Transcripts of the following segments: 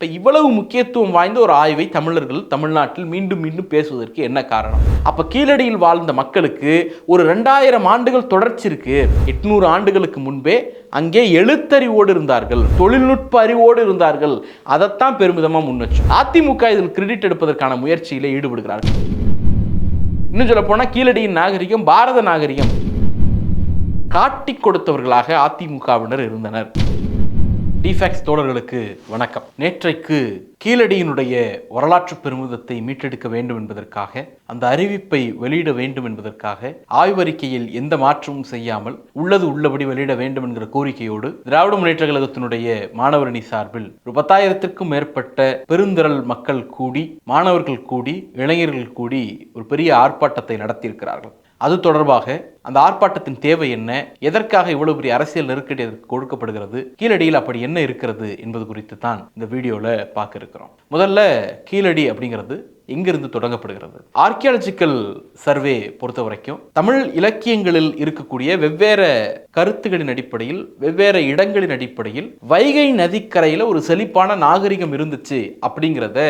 இப்போ இவ்வளவு முக்கியத்துவம் வாய்ந்த ஒரு ஆய்வை தமிழர்கள் தமிழ்நாட்டில் மீண்டும் மீண்டும் பேசுவதற்கு என்ன காரணம்? அப்போ கீழடியில் வாழ்ந்த மக்களுக்கு ஒரு ரெண்டாயிரம் ஆண்டுகள் தொடர்ச்சி இருக்கு. எட்நூறு ஆண்டுகளுக்கு முன்பே அங்கே எழுத்தறிவோடு இருந்தார்கள் தொழில்நுட்ப அறிவோடு இருந்தார்கள். அதைத்தான் பெருமிதமாக முன்னச்சு அதிமுக இதில் கிரெடிட் எடுப்பதற்கான முயற்சியில் ஈடுபடுகிறார்கள். இன்னும் சொல்ல போனால் கீழடியின் நாகரிகம் பாரத நாகரிகம் காட்டிக் கொடுத்தவர்களாக அதிமுகவினர் இருந்தனர். டிஃபேக்ஸ் தோழர்களுக்கு வணக்கம். நேற்றைக்கு கீழடியினுடைய வரலாற்று பெருமிதத்தை மீட்டெடுக்க வேண்டும் என்பதற்காக அந்த அறிவிப்பை வெளியிட வேண்டும் என்பதற்காக ஆய்வறிக்கையில் எந்த மாற்றமும் செய்யாமல் உள்ளது உள்ளபடி வெளியிட வேண்டும் என்கிற கோரிக்கையோடு திராவிட முன்னேற்ற கழகத்தினுடைய மாணவரணி சார்பில் ஒரு பத்தாயிரத்திற்கும் மேற்பட்ட பெருந்திரள் மக்கள் கூடி மாணவர்கள் கூடி இளைஞர்கள் கூடி ஒரு பெரிய ஆர்ப்பாட்டத்தை நடத்தியிருக்கிறார்கள். அது தொடர்பாக அந்த ஆர்ப்பாட்டத்தின் தேவை என்ன? எதற்காக இவ்வளவு பெரிய அரசியல் நெருக்கடி அதற்கு கொடுக்கப்படுகிறது? கீழடியில் அப்படி என்ன இருக்கிறது என்பது குறித்து தான் இந்த வீடியோவில் பார்க்க இருக்கிறோம். முதல்ல கீழடி அப்படிங்கிறது எங்கிருந்து தொடங்கப்படுகிறது? ஆர்கியாலஜிக்கல் சர்வே பொறுத்த வரைக்கும் தமிழ் இலக்கியங்களில் இருக்கக்கூடிய வெவ்வேறு கருத்துகளின் அடிப்படையில் வெவ்வேறு இடங்களின் அடிப்படையில் வைகை நதிக்கரையில் ஒரு செழிப்பான நாகரிகம் இருந்துச்சு அப்படிங்கிறத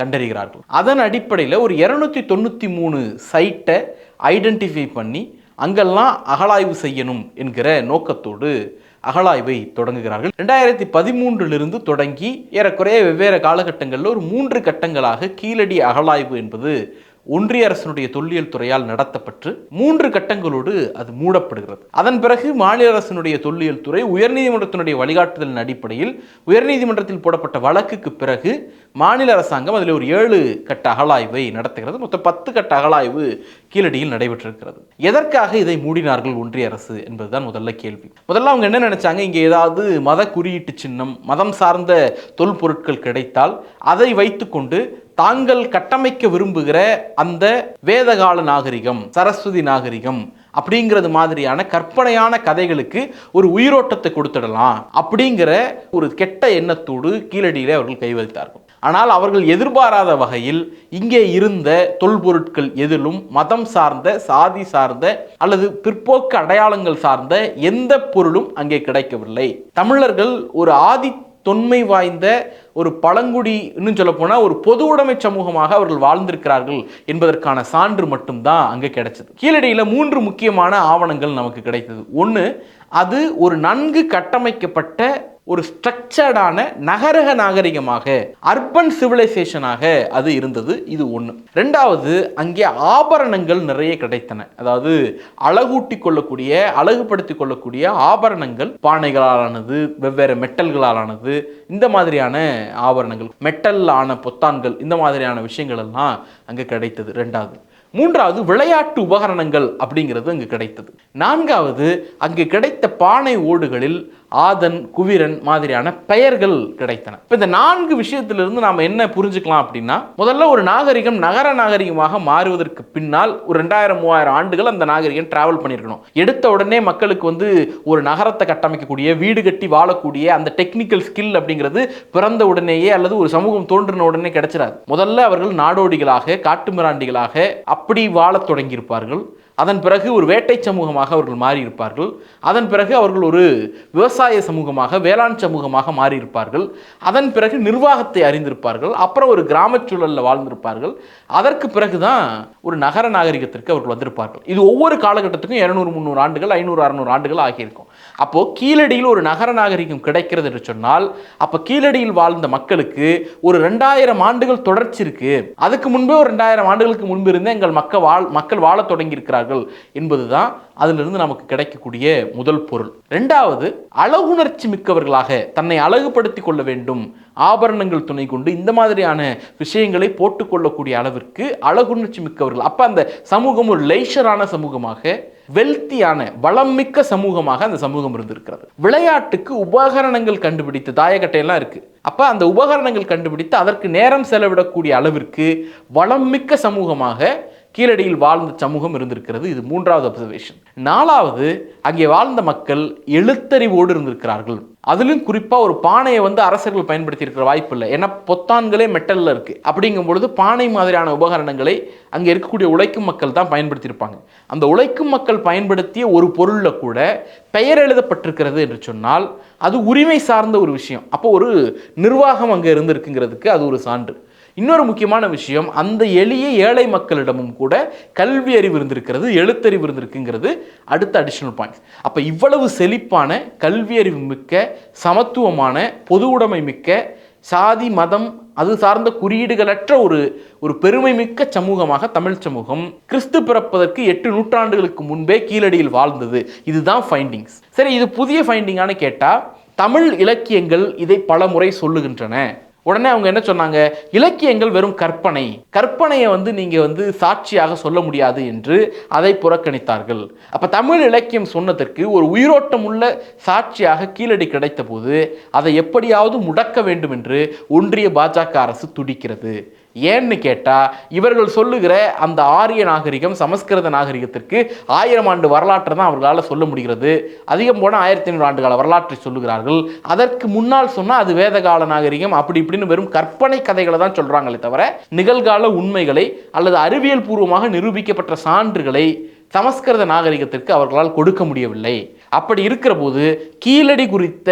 கண்டறிகிறார்கள். அதன் அடிப்படையில் ஒரு இருநூத்தி தொண்ணூற்றி மூணு சைட்டை ஐடென்டிஃபை பண்ணி அங்கெல்லாம் அகழாய்வு செய்யணும் என்கிற நோக்கத்தோடு அகழாய்வை தொடங்குகிறார்கள். ரெண்டாயிரத்தி பதிமூன்றிலிருந்து தொடங்கி ஏறக்குறைய வெவ்வேறு காலகட்டங்களில் ஒரு மூன்று கட்டங்களாக கீழடி அகழாய்வு என்பது ஒன்றிய அரசினுடைய தொல்லியல் துறையால் நடத்தப்பட்டு மூன்று கட்டங்களோடு அது மூடப்படுகிறது. அதன் பிறகு மாநில அரசினுடைய தொல்லியல் துறை உயர்நீதிமன்றத்தினுடைய வழிகாட்டுதலின் அடிப்படையில் உயர்நீதிமன்றத்தில் போடப்பட்ட வழக்குக்கு பிறகு மாநில அரசாங்கம் அதில் ஒரு ஏழு கட்ட அகழாய்வை நடத்துகிறது. மொத்தம் பத்து கட்ட அகழாய்வு கீழடியில் நடைபெற்றிருக்கிறது. எதற்காக இதை மூடினார்கள் ஒன்றிய அரசு என்பதுதான் முதல்ல கேள்வி. முதல்ல அவங்க என்ன நினைச்சாங்க? இங்கே ஏதாவது மத குறியீட்டு சின்னம் மதம் சார்ந்த தொல்பொருட்கள் கிடைத்தால் அதை வைத்துக்கொண்டு தாங்கள் கட்டமைக்க விரும்புகிற அந்த வேதகால நாகரிகம் சரஸ்வதி நாகரிகம் அப்படிங்கிறது மாதிரியான கற்பனையான கதைகளுக்கு ஒரு உயிரோட்டத்தை கொடுத்துடலாம் அப்படிங்கிற ஒரு கெட்ட எண்ணத்தோடு கீழடியிலே அவர்கள் கைவதித்தார்கள் ஆனால் அவர்கள் எதிர்பாராத வகையில் இங்கே இருந்த தொல்பொருட்கள் எதிலும் மதம் சார்ந்த சாதி சார்ந்த அல்லது பிற்போக்கு அடையாளங்கள் சார்ந்த எந்த பொருளும் அங்கே கிடைக்கவில்லை. தமிழர்கள் ஒரு ஆதி தொன்மை வாய்ந்த ஒரு பழங்குடி இன்னும் சொல்லப்போனால் ஒரு பொது உடைமை சமூகமாக அவர்கள் வாழ்ந்திருக்கிறார்கள் என்பதற்கான சான்று மட்டும்தான் அங்கே கிடைச்சது. கீழடியில் மூன்று முக்கியமான ஆவணங்கள் நமக்கு கிடைத்தது. ஒன்று அது ஒரு நன்கு கட்டமைக்கப்பட்ட ஒரு ஸ்ட்ரக்சர்டான நகரக நாகரிகமாக அர்பன் சிவிலைசேஷனாக அது இருந்தது. இது ஒன்று ரெண்டாவது அங்கே ஆபரணங்கள் நிறைய கிடைத்தன. அதாவது அழகூட்டி கொள்ளக்கூடிய அழகுபடுத்தி கொள்ளக்கூடிய ஆபரணங்கள் பானைகளாலானது வெவ்வேறு மெட்டல்களாலானது இந்த மாதிரியான ஆபரணங்கள் மெட்டல் ஆன பொத்தான்கள் இந்த மாதிரியான விஷயங்கள் எல்லாம் அங்கே கிடைத்தது. ரெண்டாவது. மூன்றாவது விளையாட்டு உபகரணங்கள் அப்படிங்கிறது அங்கு கிடைத்தது. நான்காவது அங்கு கிடைத்த பானை ஓடுகளில் ஆதன் குவிரன் மாதிரியான பெயர்கள் கிடைத்தன. இப்போ இந்த நான்கு விஷயத்திலிருந்து நாம் என்ன புரிஞ்சுக்கலாம் அப்படின்னா முதல்ல ஒரு நாகரிகம் நகர நாகரிகமாக மாறுவதற்கு பின்னால் ஒரு ரெண்டாயிரம் மூவாயிரம் ஆண்டுகள் அந்த நாகரிகம் டிராவல் பண்ணியிருக்கணும். எடுத்த உடனே மக்களுக்கு வந்து ஒரு நகரத்தை கட்டமைக்கக்கூடிய வீடு கட்டி வாழக்கூடிய அந்த டெக்னிக்கல் ஸ்கில் அப்படிங்கிறது பிறந்த உடனேயே அல்லது ஒரு சமூகம் தோன்றின உடனே கிடைச்சிடாது முதல்ல அவர்கள் நாடோடிகளாக காட்டுமிராண்டிகளாக அப்படி வாழத் தொடங்கியிருப்பார்கள். அதன் பிறகு ஒரு வேட்டை சமூகமாக அவர்கள் மாறியிருப்பார்கள். அதன் பிறகு அவர்கள் ஒரு விவசாய சமூகமாக வேளாண் சமூகமாக மாறியிருப்பார்கள். அதன் பிறகு நிர்வாகத்தை அறிந்திருப்பார்கள். அப்புறம் ஒரு கிராமச் சூழலில் வாழ்ந்திருப்பார்கள். அதற்கு பிறகு தான் ஒரு நகர நாகரிகத்திற்கு அவர்கள் வந்திருப்பார்கள். இது ஒவ்வொரு காலகட்டத்துக்கும் இரநூறு முந்நூறு ஆண்டுகள் ஐநூறு அறுநூறு ஆண்டுகள் ஆகியிருக்கும். அப்போது கீழடியில் ஒரு நகர நாகரிகம் கிடைக்கிறது என்று சொன்னால் அப்போ கீழடியில் வாழ்ந்த மக்களுக்கு ஒரு ரெண்டாயிரம் ஆண்டுகள் தொடர்ச்சி இருக்குது அதுக்கு முன்பே ஒரு ரெண்டாயிரம் ஆண்டுகளுக்கு முன்பு இருந்தே எங்கள் மக்கள் வாழ் மக்கள் வாழத் தொடங்கியிருக்கிறார்கள். இருக்கிறார்கள் என்பதுதான் அதிலிருந்து நமக்கு கிடைக்கக்கூடிய முதல் பொருள். ரெண்டாவது அழகுணர்ச்சி மிக்கவர்களாக தன்னை அழகுபடுத்திக் கொள்ள வேண்டும். ஆபரணங்கள் துணை கொண்டு இந்த மாதிரியான விஷயங்களை போட்டுக்கொள்ளக்கூடிய அளவிற்கு அழகுணர்ச்சி மிக்கவர்கள். அப்ப அந்த சமூகம் ஒரு லைஷரான சமூகமாக வெல்த்தியான வளம் மிக்க சமூகமாக அந்த சமூகம் இருந்திருக்கிறது. விளையாட்டுக்கு உபகரணங்கள் கண்டுபிடித்து தாயக்கட்டையெல்லாம் இருக்கு. அப்ப அந்த உபகரணங்கள் கண்டுபிடித்து அதற்கு நேரம் செலவிடக்கூடிய அளவிற்கு வளம் மிக்க சமூகமாக கீழடியில் வாழ்ந்த சமூகம் இருந்திருக்கிறது. இது மூன்றாவது அப்சர்வேஷன் நாலாவது அங்கே வாழ்ந்த மக்கள் எழுத்தறிவோடு இருந்திருக்கிறார்கள். அதிலும் குறிப்பாக ஒரு பானையை வந்து அரசர்கள் பயன்படுத்தி இருக்கிற வாய்ப்பு இல்லை ஏன்னா பொத்தான்களே மெட்டலில் இருக்குது அப்படிங்கும் பொழுது பானை மாதிரியான உபகரணங்களை அங்கே இருக்கக்கூடிய உழைக்கும் மக்கள் தான் பயன்படுத்தியிருப்பாங்க. அந்த உழைக்கும் மக்கள் பயன்படுத்திய ஒரு பொருளில் கூட பெயர் எழுதப்பட்டிருக்கிறது என்று சொன்னால் அது உரிமை சார்ந்த ஒரு விஷயம். அப்போ ஒரு நிர்வாகம் அங்கே இருந்திருக்குங்கிறதுக்கு அது ஒரு சான்று. இன்னொரு முக்கியமான விஷயம் அந்த எளிய ஏழை மக்களிடமும் கூட கல்வி அறிவு இருந்திருக்கிறது எழுத்தறிவு இருந்திருக்குங்கிறது அடுத்த அடிஷனல் பாயிண்ட்ஸ் அப்போ இவ்வளவு செழிப்பான கல்வி அறிவு மிக்க சமத்துவமான பொது உடைமை மிக்க சாதி மதம் அது சார்ந்த குறியீடுகளற்ற ஒரு ஒரு பெருமை மிக்க சமூகமாக தமிழ் சமூகம் கிறிஸ்து பிறப்பதற்கு எட்டு நூற்றாண்டுகளுக்கு முன்பே கீழடியில் வாழ்ந்தது. இதுதான் ஃபைண்டிங்ஸ் சரி இது புதிய ஃபைண்டிங்கானு கேட்டால் தமிழ் இலக்கியங்கள் இதை பல முறை சொல்லுகின்றன. உடனே அவங்க என்ன சொன்னாங்க? இலக்கியங்கள் வெறும் கற்பனை. கற்பனையை வந்து நீங்கள் வந்து சாட்சியாக சொல்ல முடியாது என்று அதை புறக்கணித்தார்கள். அப்போ தமிழ் இலக்கியம் சொன்னதற்கு ஒரு உயிரோட்டம் உள்ள சாட்சியாக கீழடி கிடைத்த போது அதை எப்படியாவது முடக்க வேண்டும் என்று ஒன்றிய பாஜக அரசு துடிக்கிறது. ஏன்னு கேட்டால் இவர்கள் சொல்லுகிற அந்த ஆரிய நாகரிகம் சமஸ்கிருத நாகரிகத்திற்கு ஆயிரம் ஆண்டு வரலாற்றை தான் அவர்களால் சொல்ல முடிகிறது. அதிகம் போனால் ஆயிரத்தி ஐநூறு ஆண்டு கால வரலாற்றை சொல்லுகிறார்கள். அதற்கு முன்னால் சொன்னால் அது வேதகால நாகரிகம் அப்படி இப்படின்னு வெறும் கற்பனை கதைகளை தான் சொல்கிறாங்களே தவிர நிகழ்கால உண்மைகளை அல்லது அறிவியல் பூர்வமாக நிரூபிக்கப்பட்ட சான்றுகளை சமஸ்கிருத நாகரிகத்திற்கு அவர்களால் கொடுக்க முடியவில்லை. அப்படி இருக்கிற போது கீழடி குறித்த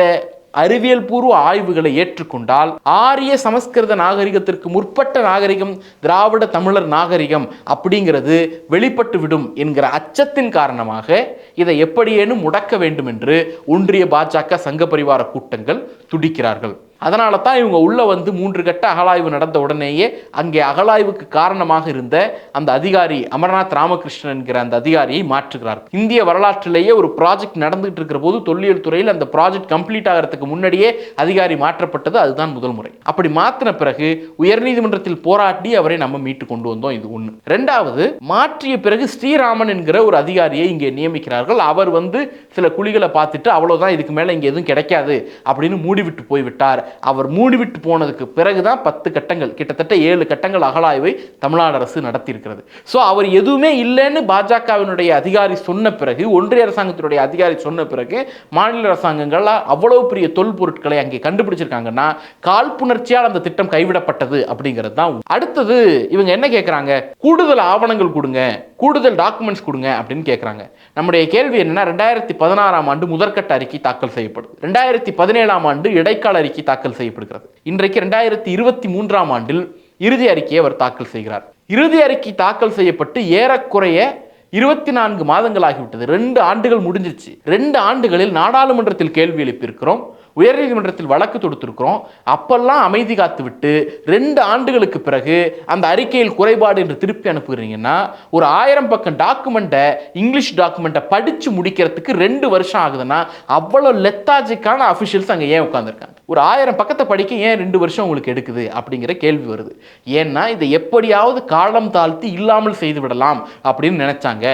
அறிவியல் பூர்வ ஆய்வுகளை ஏற்றுக்கொண்டால் ஆரிய சமஸ்கிருத நாகரிகத்திற்கு முற்பட்ட நாகரிகம் திராவிட தமிழர் நாகரிகம் அப்படிங்கிறது வெளிப்பட்டுவிடும் என்கிற அச்சத்தின் காரணமாக இதை எப்படியேனும் முடக்க வேண்டும் என்று ஒன்றிய பாஜக சங்க பரிவார கூட்டங்கள் துடிக்கிறார்கள். அதனால தான் இவங்க உள்ள வந்து மூன்று கட்ட அகழாய்வு நடந்த உடனேயே அங்கே அகழாய்வுக்கு காரணமாக இருந்த அந்த அதிகாரி அமர்நாத் ராமகிருஷ்ணன் என்கிற அந்த அதிகாரியை மாற்றுகிறார். இந்திய வரலாற்றிலேயே ஒரு ப்ராஜெக்ட் நடந்துகிட்டு இருக்கிற போது தொல்லியல் துறையில் அந்த ப்ராஜெக்ட் கம்ப்ளீட் ஆகிறதுக்கு முன்னாடியே அதிகாரி மாற்றப்பட்டது அதுதான் முதல் முறை. அப்படி மாற்றின பிறகு உயர்நீதிமன்றத்தில் போராட்டி அவரை நம்ம மீட்டு கொண்டு வந்தோம் இது ஒன்று ரெண்டாவது மாற்றிய பிறகு ஸ்ரீராமன் என்கிற ஒரு அதிகாரியை இங்கே நியமிக்கிறார்கள். அவர் வந்து சில குழிகளை பார்த்துட்டு அவ்வளோதான் இதுக்கு மேலே இங்கே எதுவும் கிடைக்காது அப்படின்னு மூடிவிட்டு போய்விட்டார். அவர் மூடிவிட்டு போனதுக்கு பிறகுதான் பத்து கட்டங்கள் கிட்டத்தட்ட ஏழு கட்டங்கள் அகலாய்வை தமிழ்நாடு அரசு நடத்தியிருக்கிறது. ஸோ அவர் எதுவுமே இல்லைன்னு பாஜகவினுடைய அதிகாரி சொன்ன பிறகு ஒன்றிய அரசாங்கத்தினுடைய அதிகாரி சொன்ன பிறகு மாநில அரசாங்கங்கள் அவ்வளவு பெரிய தொல்பொருட்களை அங்கே கண்டுபிடிச்சிருக்காங்கன்னா காழ்ப்புணர்ச்சியால் அந்த திட்டம் கைவிடப்பட்டது அப்படிங்கிறது தான் அடுத்தது இவங்க என்ன கேட்குறாங்க கூடுதல் ஆவணங்கள் கொடுங்க கூடுதல் டாக்குமெண்ட்ஸ் கொடுங்க அப்படின்னு கேட்குறாங்க நம்முடைய கேள்வி என்னன்னா ரெண்டாயிரத்தி பதினாறாம் ஆண்டு முதற்கட்ட அறிக்கை தாக்கல் செய்யப்படுது. ரெண்டாயிரத்தி பதினேழாம் ஆண்டு இடைக்கால அறிக்கை தாக்கல் தாக்கல் செய்யப்படுகிறது. இன்றைக்கு ரெண்டாயிரத்தி இருபத்தி மூன்றாம் ஆண்டில் இறுதி அறிக்கையை அவர் தாக்கல் செய்கிறார். இறுதி அறிக்கை தாக்கல் செய்யப்பட்டு ஏறக்குறைய இருபத்தி நான்கு மாதங்கள் ஆகிவிட்டது. ரெண்டு ஆண்டுகள் முடிஞ்சிருச்சு. ரெண்டு ஆண்டுகளில் நாடாளுமன்றத்தில் கேள்வி எழுப்பியிருக்கிறோம். உயர்நீதிமன்றத்தில் வழக்கு தொடுத்திருக்கிறோம். அப்பெல்லாம் அமைதி காத்து விட்டு ரெண்டு ஆண்டுகளுக்கு பிறகு அந்த அறிக்கையில் குறைபாடு என்று திருப்பி அனுப்புகிறீங்கன்னா ஒரு ஆயிரம் பக்கம் டாக்குமெண்ட்டை இங்கிலீஷ் டாக்குமெண்ட்டை படித்து முடிக்கிறதுக்கு ரெண்டு வருஷம் ஆகுதுன்னா அவ்வளோ லெத்தாஜிக்கான அஃபிஷியல்ஸ் அங்கே ஏன் உட்காந்துருக்காங்க ஒரு ஆயிரம் பக்கத்தை படிக்க ஏன் ரெண்டு வருஷம் உங்களுக்கு எடுக்குது? அப்படிங்கிற கேள்வி வருது. ஏன்னா இதை எப்படியாவது காலம் தாழ்த்தி இல்லாமல் செய்து விடலாம் அப்படின்னு நினைச்சாங்க.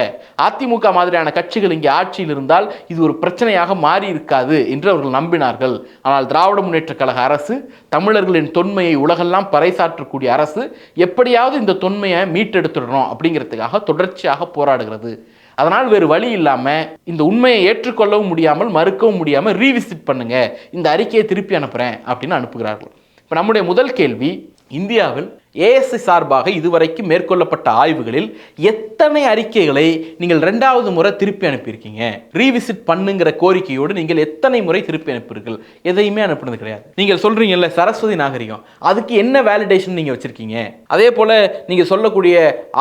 அதிமுக மாதிரியான கட்சிகள் இங்கே ஆட்சியில் இருந்தால் இது ஒரு பிரச்சனையாக மாறி இருக்காது என்று அவர்கள் நம்பினார்கள். ஆனால் திராவிட முன்னேற்ற கழக அரசு தமிழர்களின் தொன்மையை உலகெல்லாம் பறைசாற்றக்கூடிய அரசு எப்படியாவது இந்த தொன்மையை மீட்டெடுத்துடணும் அப்படிங்கிறதுக்காக தொடர்ச்சியாக போராடுகிறது. அதனால் வேறு வழி இல்லாமல் இந்த உண்மையை ஏற்றுக்கொள்ளவும் முடியாமல் மறுக்கவும் முடியாமல் ரீவிசிட் பண்ணுங்க. இந்த அறிக்கையை திருப்பி அனுப்புகிறேன் அப்படின்னு அனுப்புகிறார்கள். இப்போ நம்முடைய முதல் கேள்வி இந்தியாவில் ஏஎஸ்ஐ சார்பாக இதுவரைக்கும் மேற்கொள்ளப்பட்ட ஆய்வுகளில் எத்தனை அறிக்கைகளை நீங்கள் ரெண்டாவது முறை திருப்பி அனுப்பியிருக்கீங்க? ரீவிசிட் பண்ணுங்கிற கோரிக்கையோடு நீங்கள் எத்தனை முறை திருப்பி அனுப்புறீர்கள்? எதையுமே அனுப்புனது கிடையாது. நீங்கள் சொல்றீங்கல்ல சரஸ்வதி நாகரிகம். அதுக்கு என்ன வேலிடேஷன் நீங்கள் வச்சுருக்கீங்க? அதே போல் நீங்கள் சொல்லக்கூடிய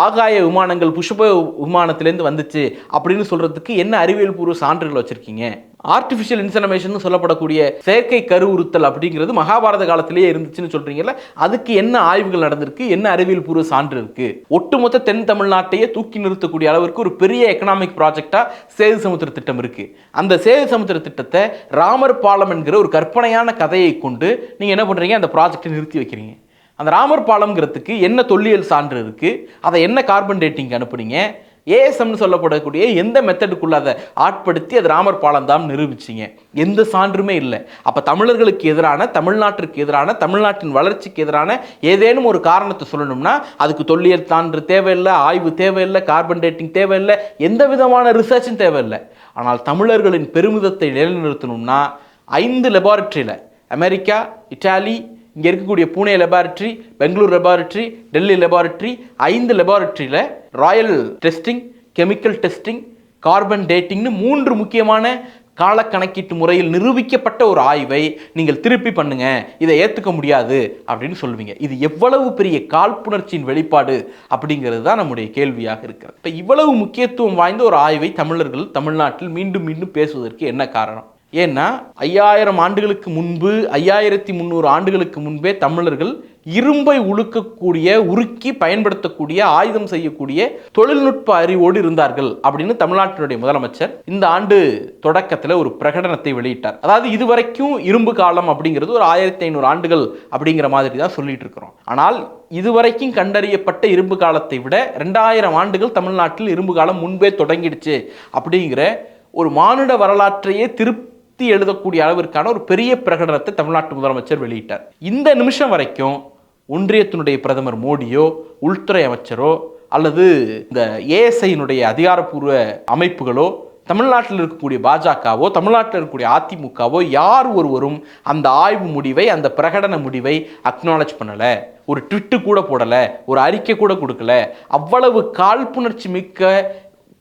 ஆகாய விமானங்கள் புஷ்ப விமானத்திலேருந்து வந்துச்சு அப்படின்னு சொல்கிறதுக்கு என்ன அறிவியல் பூர்வ சான்றுகள் வச்சுருக்கீங்க? ஆர்டிஃபிஷியல் இன்சனமேஷன் சொல்லப்படக்கூடிய செயற்கை கருவுறுத்தல் அப்படிங்கிறது மகாபாரத காலத்திலேயே இருந்துச்சுன்னு சொல்றீங்கல்ல அதுக்கு என்ன ஆய்வுகள் நடந்திருக்கு என்ன அறிவியல் பூர்வ சான்று இருக்கு? ஒட்டுமொத்த தென் தமிழ்நாட்டையே தூக்கி நிறுத்தக்கூடிய அளவிற்கு ஒரு பெரிய எக்கனாமிக் ப்ராஜெக்டா சேது சமுத்திர திட்டம் இருக்கு. அந்த சேது சமுத்திர திட்டத்தை ராமர் பாலம் என்கிற ஒரு கற்பனையான கதையை கொண்டு நீங்க என்ன பண்றீங்க அந்த ப்ராஜெக்டை நிறுத்தி வைக்கிறீங்க. அந்த ராமர் பாலம்ங்கிறதுக்கு என்ன தொல்லியல் சான்று இருக்குது அதை என்ன கார்பன் டேட்டிங் அனுப்புனீங்க ஏஎஸ்எம்னு சொல்லப்படக்கூடிய எந்த மெத்தடுக்குள்ள அதை ஆட்படுத்தி அது ராமர் பாலம் தான் நிரூபிச்சிங்க. எந்த சான்றுமே இல்லை. அப்போ தமிழர்களுக்கு எதிரான தமிழ்நாட்டிற்கு எதிரான தமிழ்நாட்டின் வளர்ச்சிக்கு எதிரான ஏதேனும் ஒரு காரணத்தை சொல்லணும்னா அதுக்கு தொல்லியல் சான்று தேவையில்லை ஆய்வு தேவையில்லை கார்பன் டேட்டிங் தேவையில்லை எந்த விதமான ரிசர்ச்சும் தேவையில்லை. ஆனால் தமிழர்களின் பெருமிதத்தை நிலைநிறுத்தணும்னா ஐந்து லெபார்ட்ரியில் அமெரிக்கா இட்டாலி இங்கே இருக்கக்கூடிய Pune laboratory Bengaluru laboratory Delhi laboratory ஐந்து லெபார்ட்ரியில் royal testing chemical testing carbon டேட்டிங்னு மூன்று முக்கியமான காலக்கணக்கீட்டு முறையில் நிரூபிக்கப்பட்ட ஒரு ஆய்வை நீங்கள் திருப்பி பண்ணுங்க. இதை ஏற்றுக்க முடியாது அப்படின்னு சொல்லுவீங்க. இது எவ்வளவு பெரிய காழ்ப்புணர்ச்சியின் வெளிப்பாடு அப்படிங்கிறது தான் நம்முடைய கேள்வியாக இருக்கிறது. இப்போ இவ்வளவு முக்கியத்துவம் வாய்ந்த ஒரு ஆய்வை தமிழர்கள் தமிழ்நாட்டில் மீண்டும் மீண்டும் பேசுவதற்கு என்ன காரணம்? ஏன்னா ஐயாயிரம் ஆண்டுகளுக்கு முன்பு ஐயாயிரத்தி முந்நூறு ஆண்டுகளுக்கு முன்பே தமிழர்கள் இரும்பை உழுக்கக்கூடிய உருக்கி பயன்படுத்தக்கூடிய ஆயுதம் செய்யக்கூடிய தொழில்நுட்ப அறிவோடு இருந்தார்கள் அப்படின்னு தமிழ்நாட்டினுடைய முதலமைச்சர் இந்த ஆண்டு தொடக்கத்தில் ஒரு பிரகடனத்தை வெளியிட்டார். அதாவது இதுவரைக்கும் இரும்பு காலம் அப்படிங்கிறது ஒரு ஆயிரத்தி ஐநூறு ஆண்டுகள் அப்படிங்கிற மாதிரி தான் சொல்லிட்டு இருக்கிறோம். ஆனால் இதுவரைக்கும் கண்டறியப்பட்ட இரும்பு காலத்தை விட ரெண்டாயிரம் ஆண்டுகள் தமிழ்நாட்டில் இரும்பு காலம் முன்பே தொடங்கிடுச்சு அப்படிங்கிற ஒரு மானுட வரலாற்றையே திருப்பி திருத்தி எழுதக்கூடிய அளவிற்கான ஒரு பெரிய பிரகடனத்தை தமிழ்நாட்டு முதலமைச்சர் வெளியிட்டார். இந்த நிமிஷம் வரைக்கும் ஒன்றியத்தினுடைய பிரதமர் மோடியோ உள்துறை அமைச்சரோ அல்லது இந்த ஏஎஸ்ஐனுடைய அதிகாரப்பூர்வ அமைப்புகளோ தமிழ்நாட்டில் இருக்கக்கூடிய பாஜகவோ தமிழ்நாட்டில் இருக்கக்கூடிய அதிமுகவோ யார் ஒருவரும் அந்த ஆய்வு முடிவை அந்த பிரகடன முடிவை அக்னாலஜ் பண்ணலை. ஒரு ட்விட்டு கூட போடலை ஒரு அறிக்கை கூட கொடுக்கல. அவ்வளவு காழ்ப்புணர்ச்சி மிக்க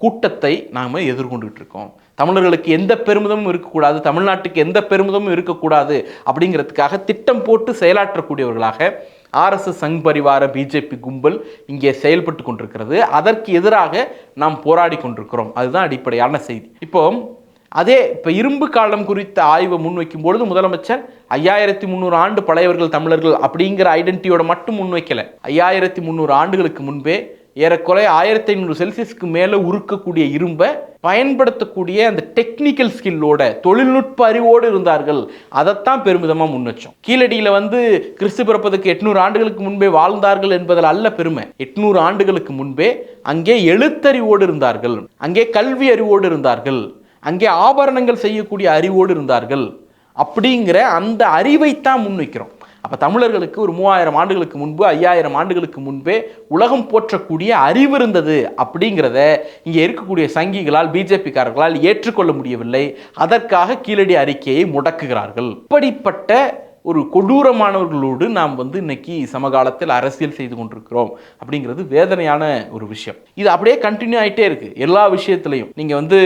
கூட்டத்தை நாம் எதிர்கொண்டுகிட்டு இருக்கோம். தமிழர்களுக்கு எந்த பெருமிதமும் இருக்கக்கூடாது தமிழ்நாட்டுக்கு எந்த பெருமிதமும் இருக்கக்கூடாது அப்படிங்கிறதுக்காக திட்டம் போட்டு செயலாற்றக்கூடியவர்களாக ஆர்எஸ்எஸ் சங் பரிவார பிஜேபி கும்பல் இங்கே செயல்பட்டு கொண்டிருக்கிறது. அதற்கு எதிராக நாம் போராடி கொண்டிருக்கிறோம். அதுதான் அடிப்படையான செய்தி. இப்போ அதே இப்போ இரும்பு காலம் குறித்த ஆய்வை முன்வைக்கும் பொழுது முதலமைச்சர் ஐயாயிரத்தி முந்நூறு ஆண்டு பழையவர்கள் தமிழர்கள் அப்படிங்கிற ஐடென்டிட்டியோட மட்டும் முன்வைக்கலை. ஐயாயிரத்தி முந்நூறு ஆண்டுகளுக்கு முன்பே ஏறக்குறைய ஆயிரத்தி ஐநூறு செல்சியஸ்க்கு மேலே உருக்கக்கூடிய இரும்பை பயன்படுத்தக்கூடிய அந்த டெக்னிக்கல் ஸ்கில்லோட தொழில்நுட்ப அறிவோடு இருந்தார்கள். அதைத்தான் பெருமிதமாக முன்வச்சோம் கீழடியில் வந்து கிறிஸ்து பிறப்பதுக்கு எட்நூறு ஆண்டுகளுக்கு முன்பே வாழ்ந்தார்கள் என்பதில் அல்ல பெருமை. எட்நூறு ஆண்டுகளுக்கு முன்பே அங்கே எழுத்தறிவோடு இருந்தார்கள். அங்கே கல்வி அறிவோடு இருந்தார்கள். அங்கே ஆபரணங்கள் செய்யக்கூடிய அறிவோடு இருந்தார்கள். அப்படிங்கிற அந்த அறிவைத்தான் முன்வைக்கிறோம் அப்போ தமிழர்களுக்கு ஒரு மூவாயிரம் ஆண்டுகளுக்கு முன்பு ஐயாயிரம் ஆண்டுகளுக்கு முன்பே உலகம் போற்றக்கூடிய அறிவு இருந்தது அப்படிங்கிறத இங்கே இருக்கக்கூடிய சங்கிகளால் பிஜேபிக்காரர்களால் ஏற்றுக்கொள்ள முடியவில்லை. அதற்காக கீழடி அறிக்கையை முடக்குகிறார்கள். இப்படிப்பட்ட ஒரு கொடூரமானவர்களோடு நாம் வந்து இன்னைக்கு சமகாலத்தில் அரசியல் செய்து கொண்டிருக்கிறோம் அப்படிங்கிறது வேதனையான ஒரு விஷயம். இது அப்படியே கண்டினியூ ஆகிட்டே இருக்குது எல்லா விஷயத்துலையும். நீங்கள் வந்து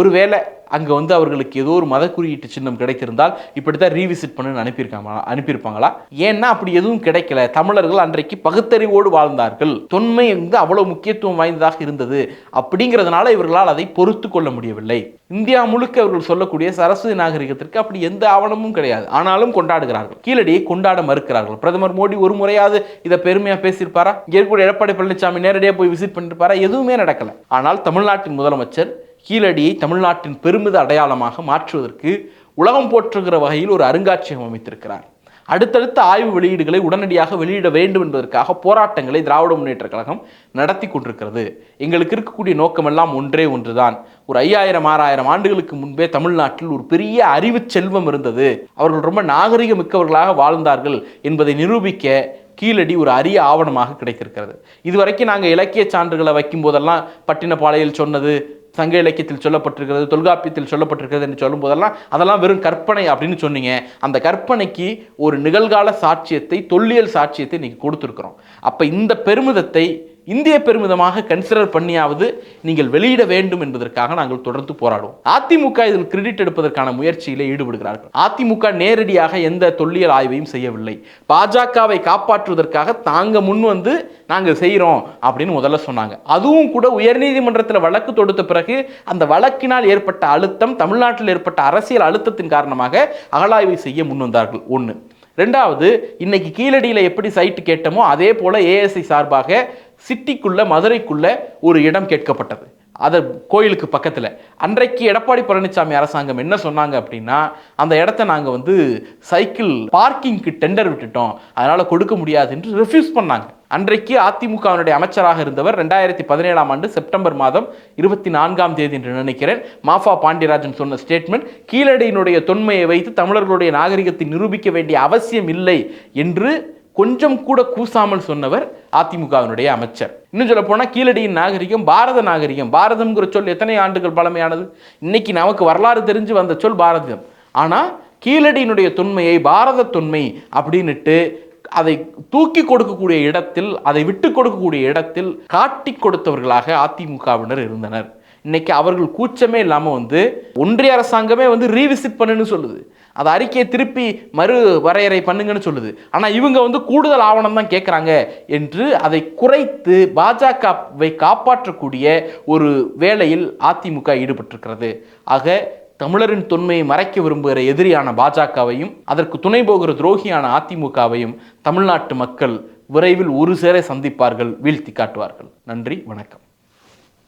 ஒருவேளை அங்கே வந்து அவர்களுக்கு ஏதோ ஒரு மத குறியீட்டு சின்னம் கிடைத்திருந்தால் இப்படி தான் ரீவிசிட் பண்ணு அனுப்பியிருக்காங்களா? அனுப்பியிருப்பாங்களா? ஏன்னா அப்படி எதுவும் கிடைக்கல. தமிழர்கள் அன்றைக்கு பகுத்தறிவோடு வாழ்ந்தார்கள். தொன்மை வந்து அவ்வளோ முக்கியத்துவம் வாய்ந்ததாக இருந்தது. அப்படிங்கிறதுனால இவர்களால் அதை பொறுத்து கொள்ள முடியவில்லை. இந்தியா முழுக்க அவர்கள் சொல்லக்கூடிய சரஸ்வதி நாகரிகத்திற்கு அப்படி எந்த ஆவணமும் கிடையாது. ஆனாலும் கொண்டாடுகிறார்கள். கீழடியை கொண்டாட மறுக்கிறார்கள். பிரதமர் மோடி ஒரு முறையாவது இதை பெருமையாக பேசியிருப்பாரா? இங்கே இருக்கக்கூடிய எடப்பாடி பழனிசாமி நேரடியாக போய் விசிட் பண்ணிருப்பாரா? எதுவுமே நடக்கல. ஆனால் தமிழ்நாட்டின் முதலமைச்சர் கீழடியை தமிழ்நாட்டின் பெருமித அடையாளமாக மாற்றுவதற்கு உலகம் போற்றுகிற வகையில் ஒரு அருங்காட்சியகம் அமைத்திருக்கிறார். அடுத்தடுத்த ஆய்வு வெளியீடுகளை உடனடியாக வெளியிட வேண்டும் என்பதற்காக போராட்டங்களை திராவிட முன்னேற்ற கழகம் நடத்தி கொண்டிருக்கிறது. எங்களுக்கு இருக்கக்கூடிய நோக்கமெல்லாம் ஒன்றே ஒன்றுதான். ஒரு ஐயாயிரம் ஆறாயிரம் ஆண்டுகளுக்கு முன்பே தமிழ்நாட்டில் ஒரு பெரிய அறிவு செல்வம் இருந்தது. அவர்கள் ரொம்ப நாகரிக மிக்கவர்களாக வாழ்ந்தார்கள் என்பதை நிரூபிக்க கீழடி ஒரு அரிய ஆவணமாக கிடைத்திருக்கிறது. இதுவரைக்கும் நாங்கள் இலக்கிய சான்றுகளை வைக்கும் போதெல்லாம் பட்டினப்பாளையில் சொன்னது சங்க இலக்கியத்தில் சொல்லப்பட்டிருக்கிறது தொல்காப்பியத்தில் சொல்லப்பட்டிருக்கிறது என்று சொல்லும் போதெல்லாம் அதெல்லாம் வெறும் கற்பனை அப்படின்னு சொன்னீங்க. அந்த கற்பனைக்கு ஒரு நிகழ்கால சாட்சியத்தை தொல்லியல் சாட்சியத்தை நீங்கள் கொடுத்துருக்குறோம். அப்போ இந்த பெருமிதத்தை இந்திய பெருமிதமாக கன்சிடர் பண்ணியாவது நீங்கள் வெளியிட வேண்டும் என்பதற்காக நாங்கள் தொடர்ந்து போராடுவோம். அதிமுக இதில் கிரெடிட் எடுப்பதற்கான முயற்சியிலே ஈடுபடுகிறார்கள். அதிமுக நேரடியாக எந்த தொல்லியல் ஆய்வையும் செய்யவில்லை. பாஜகவை காப்பாற்றுவதற்காக தாங்க முன் வந்து நாங்கள் செய்கிறோம் அப்படின்னு முதல்ல சொன்னாங்க. அதுவும் கூட உயர்நீதிமன்றத்தில் வழக்கு தொடுத்த பிறகு அந்த வழக்கினால் ஏற்பட்ட அழுத்தம் தமிழ்நாட்டில் ஏற்பட்ட அரசியல் அழுத்தத்தின் காரணமாக அகழாய்வை செய்ய முன் வந்தார்கள் ஒன்று ரெண்டாவது இன்னைக்கு கீழடியில் எப்படி சைட்டு கேட்டோமோ அதே போல் ஏஎஸ்ஐ சார்பாக சிட்டிக்குள்ளே மதுரைக்குள்ளே ஒரு இடம் கேட்கப்பட்டது. அதை கோயிலுக்கு பக்கத்தில். அன்றைக்கு எடப்பாடி பழனிசாமி அரசாங்கம் என்ன சொன்னாங்க அப்படின்னா அந்த இடத்த நாங்கள் வந்து சைக்கிள் பார்க்கிங்க்கு டெண்டர் விட்டுட்டோம். அதனால் கொடுக்க முடியாது என்று ரெஃப்யூஸ் பண்ணாங்க. அன்றைக்கு அதிமுகவினுடைய அமைச்சராக இருந்தவர் ரெண்டாயிரத்தி பதினேழாம் ஆண்டு செப்டம்பர் மாதம் இருபத்தி நான்காம் தேதி என்று நினைக்கிறேன். மாஃபா பாண்டியராஜன் சொன்ன ஸ்டேட்மெண்ட் கீழடியினுடைய தொன்மையை வைத்து தமிழர்களுடைய நாகரிகத்தை நிரூபிக்க வேண்டிய அவசியம் இல்லை என்று கொஞ்சம் கூட கூசாமல் சொன்னவர் அதிமுகவினுடைய அமைச்சர். இன்னும் சொல்ல போனால் கீழடியின் நாகரிகம் பாரத நாகரிகம். பாரதம்ங்கிற சொல் எத்தனை ஆண்டுகள் பழமையானது? இன்னைக்கு நமக்கு வரலாறு தெரிஞ்சு வந்த சொல் பாரதம். ஆனால் கீழடியினுடைய தொன்மையை பாரத தொன்மை அப்படின்னுட்டு அதை தூக்கி கொடுக்கக்கூடிய இடத்தில் அதை விட்டு கொடுக்கக்கூடிய இடத்தில் காட்டி கொடுத்தவர்களாக அதிமுகவினர் இருந்தனர். இன்னைக்கு அவர்கள் கூச்சமே இல்லாமல் வந்து ஒன்றிய அரசாங்கமே வந்து ரீவிசிட் பண்ணுன்னு சொல்லுது. அந்த அறிக்கையை திருப்பி மறு வரையறை பண்ணுங்கன்னு சொல்லுது. ஆனால் இவங்க வந்து கூடுதல் ஆவணம் தான் கேட்குறாங்க என்று அதை குறைத்து பாஜகவை காப்பாற்றக்கூடிய ஒரு வேலையில் அதிமுக ஈடுபட்டிருக்கிறது. ஆக தமிழரின் தொன்மையை மறைக்க விரும்புகிற எதிரியான பாஜகவையும் அதற்கு துணை போகிற துரோகியான அதிமுகவையும் தமிழ்நாட்டு மக்கள் விரைவில் ஒரு சேர சந்திப்பார்கள் வீழ்த்தி காட்டுவார்கள். நன்றி வணக்கம்.